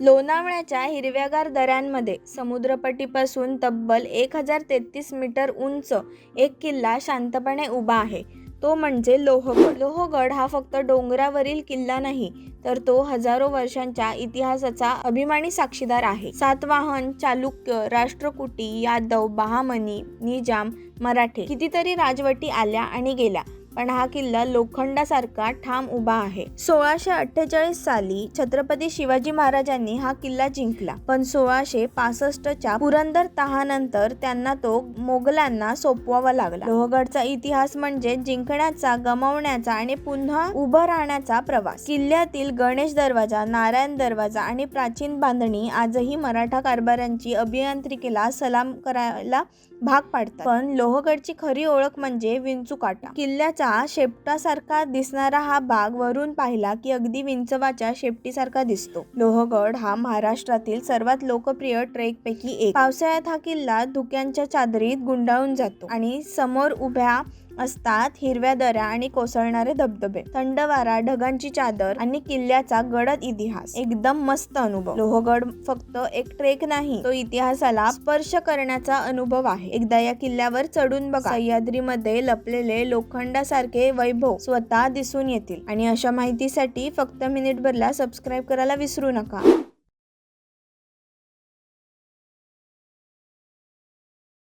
लोणावळ्याच्या हिरव्यागार दऱ्यांमध्ये समुद्रपट्टीपासून तब्बल एक हजार तेहतीस मीटर उंच एक किल्ला शांतपणे उभा आहे. तो म्हणजे लोहगड. लोहगड हा फक्त डोंगरावरील किल्ला नाही तर तो हजारो वर्षांच्या इतिहासाचा अभिमानी साक्षीदार आहे. सातवाहन चालुक्य राष्ट्रकुटी यादव बहामनी निजाम मराठे कितीतरी राजवटी आल्या आणि गेल्या. पण हा किल्ला लोखंडासारखा ठाम उभा आहे. सोळाशे अठ्ठेचाळीस साली छत्रपती शिवाजी महाराजांनी हा किल्ला जिंकला. पण सोळाशे पासष्टच्या पुरंदर तहानंतर त्यांना तो मोगलांना सोपवावा लागला. लोहगडचा इतिहास म्हणजे जिंकण्याचा गमावण्याचा आणि पुन्हा उभं राहण्याचा प्रवास. किल्ल्यातील गणेश दरवाजा नारायण दरवाजा आणि प्राचीन बांधणी आजही मराठा कारभारांची अभियांत्रिकेला सलाम करायला भाग पाडतात. पण लोहगडची खरी ओळख म्हणजे विंचूकाटा. किल्ल्याचा शेपटासारखा दिसणारा हा भाग वरून पाहिला की अगदी विंचवाच्या शेपटीसारखा दिसतो. लोहगड हा महाराष्ट्रातील सर्वात लोकप्रिय ट्रेक पैकी एक. पावसाळ्यात हा किल्ला धुक्यांच्या चादरीत गुंडाळून जातो आणि समोर उभ्या असतात हिरव्या दऱ्या आणि कोसळणारे धबधबे थंड वारा ढगांची चादर आणि किल्ल्याचा गडद इतिहास. एकदम मस्त अनुभव. लोहगड फक्त एक ट्रेक नाही तो इतिहासाला स्पर्श करण्याचा अनुभव आहे. एकदा या किल्ल्यावर चढून बघा. सह्याद्रीमध्ये लपलेले लोखंडासारखे वैभव स्वतः दिसून येतील. आणि अशा माहितीसाठी फक्त मिनिटभरला सबस्क्राईब करायला विसरू नका.